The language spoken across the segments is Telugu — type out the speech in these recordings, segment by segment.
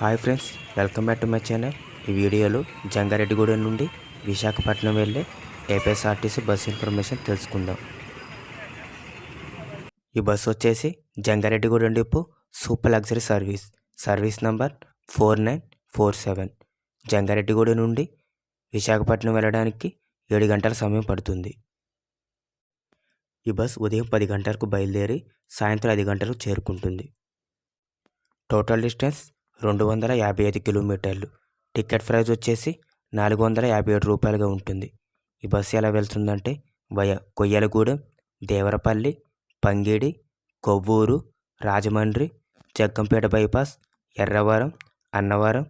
Hi friends welcome back to my channel. ఈ వీడియోలో జంగారెడ్డిగూడెం నుండి విశాఖపట్నం వెళ్ళే ఏపీఎస్ఆర్టీసీ బస్ ఇన్ఫర్మేషన్ తెలుసుకుందాం. ఈ బస్సు వచ్చేసి Jangareddygudem depot super luxury service service number four nine four seven. Jangareddygudem నుండి విశాఖపట్నం వెళ్ళడానికి ఏడు గంటల సమయం పడుతుంది. ఈ బస్ ఉదయం పది గంటలకు బయలుదేరి సాయంత్రం ఐదు గంటలకు చేరుకుంటుంది. టోటల్ డిస్టెన్స్ రెండు వందల యాభై ఐదు కిలోమీటర్లు. టికెట్ ప్రైస్ వచ్చేసి నాలుగు వందల యాభై ఏడు రూపాయలుగా ఉంటుంది. ఈ బస్సు ఎలా వెళ్తుందంటే via Koyyalagudem Devarapalli Pangidi Kovvur Rajahmundry Jaggampeta bypass Yerravaram Annavaram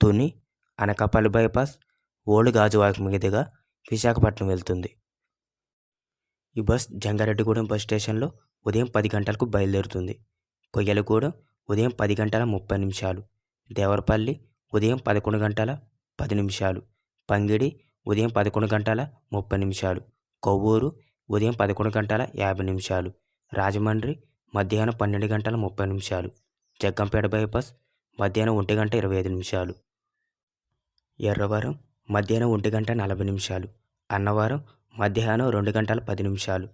Tuni Anakapalli bypass old Gajuwaka మీదుగా విశాఖపట్నం వెళ్తుంది. ఈ బస్ జంగారెడ్డిగూడెం బస్ స్టేషన్లో ఉదయం పది గంటలకు బయలుదేరుతుంది. కొయ్యలగూడెం ఉదయం పది గంటల ముప్పై నిమిషాలు. దేవరపల్లి ఉదయం పదకొండు గంటల పది నిమిషాలు. పంగిడి ఉదయం పదకొండు గంటల ముప్పై నిమిషాలు. కొవ్వూరు ఉదయం పదకొండు గంటల యాభై నిమిషాలు. రాజమండ్రి మధ్యాహ్నం పన్నెండు గంటల ముప్పై నిమిషాలు. జగ్గంపేట బైపాస్ మధ్యాహ్నం ఒంటి గంట ఇరవై ఐదు నిమిషాలు. ఎర్రవరం మధ్యాహ్నం ఒంటి గంట నలభై నిమిషాలు. అన్నవరం మధ్యాహ్నం రెండు గంటల పది నిమిషాలు.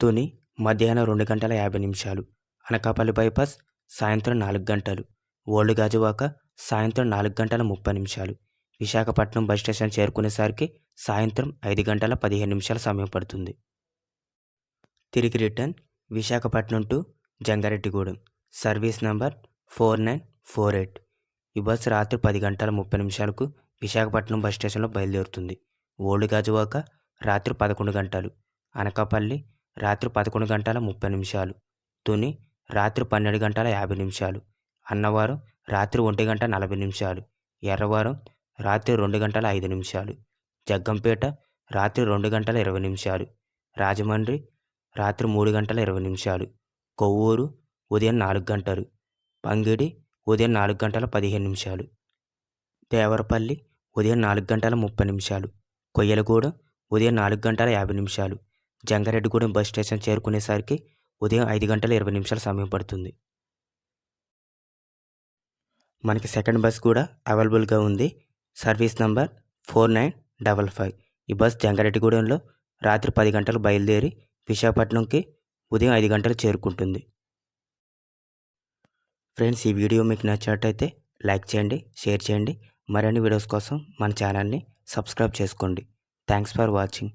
తుని మధ్యాహ్నం రెండు గంటల యాభై నిమిషాలు. అనకాపల్లి బైపాస్ సాయంత్రం నాలుగు గంటలు. ఓల్డ్ గాజువాక సాయంత్రం నాలుగు గంటల ముప్పై నిమిషాలు. విశాఖపట్నం బస్ స్టేషన్ చేరుకునేసరికి సాయంత్రం ఐదు గంటల పదిహేను నిమిషాల సమయం పడుతుంది. తిరిగి return Visakhapatnam to Jangareddygudem. Service number four nine four eight. ఈ బస్సు రాత్రి పది గంటల ముప్పై నిమిషాలకు విశాఖపట్నం బస్ స్టేషన్లో బయలుదేరుతుంది. ఓల్డ్ గాజువాక రాత్రి పదకొండు గంటలు. అనకాపల్లి రాత్రి పదకొండు గంటల ముప్పై నిమిషాలు. తుని రాత్రి పన్నెండు గంటల యాభై నిమిషాలు. అన్నవరం రాత్రి ఒంటి గంట నలభై నిమిషాలు. ఎర్రవరం రాత్రి రెండు గంటల ఐదు నిమిషాలు. జగ్గంపేట రాత్రి రెండు గంటల ఇరవై నిమిషాలు. రాజమండ్రి రాత్రి మూడు గంటల ఇరవై నిమిషాలు. కొవ్వూరు ఉదయం నాలుగు గంటలు. పంగిడి ఉదయం నాలుగు గంటల పదిహేను నిమిషాలు. దేవరపల్లి ఉదయం నాలుగు గంటల ముప్పై నిమిషాలు. కొయ్యలగూడెం ఉదయం నాలుగు గంటల యాభై నిమిషాలు. జంగారెడ్డిగూడెం బస్ స్టేషన్ చేరుకునేసరికి ఉదయం ఐదు గంటల ఇరవై నిమిషాల సమయం పడుతుంది. మనకి సెకండ్ బస్ కూడా అవైలబుల్గా ఉంది. Service number four nine double five. ఈ బస్ జంగారెడ్డిగూడెంలో రాత్రి పది గంటలకు బయలుదేరి విశాఖపట్నంకి ఉదయం ఐదు గంటలకు చేరుకుంటుంది. ఫ్రెండ్స్ ఈ వీడియో మీకు నచ్చినట్టయితే లైక్ చేయండి షేర్ చేయండి. మరిన్ని వీడియోస్ కోసం మన ఛానల్ని సబ్స్క్రైబ్ చేసుకోండి. Thanks for watching.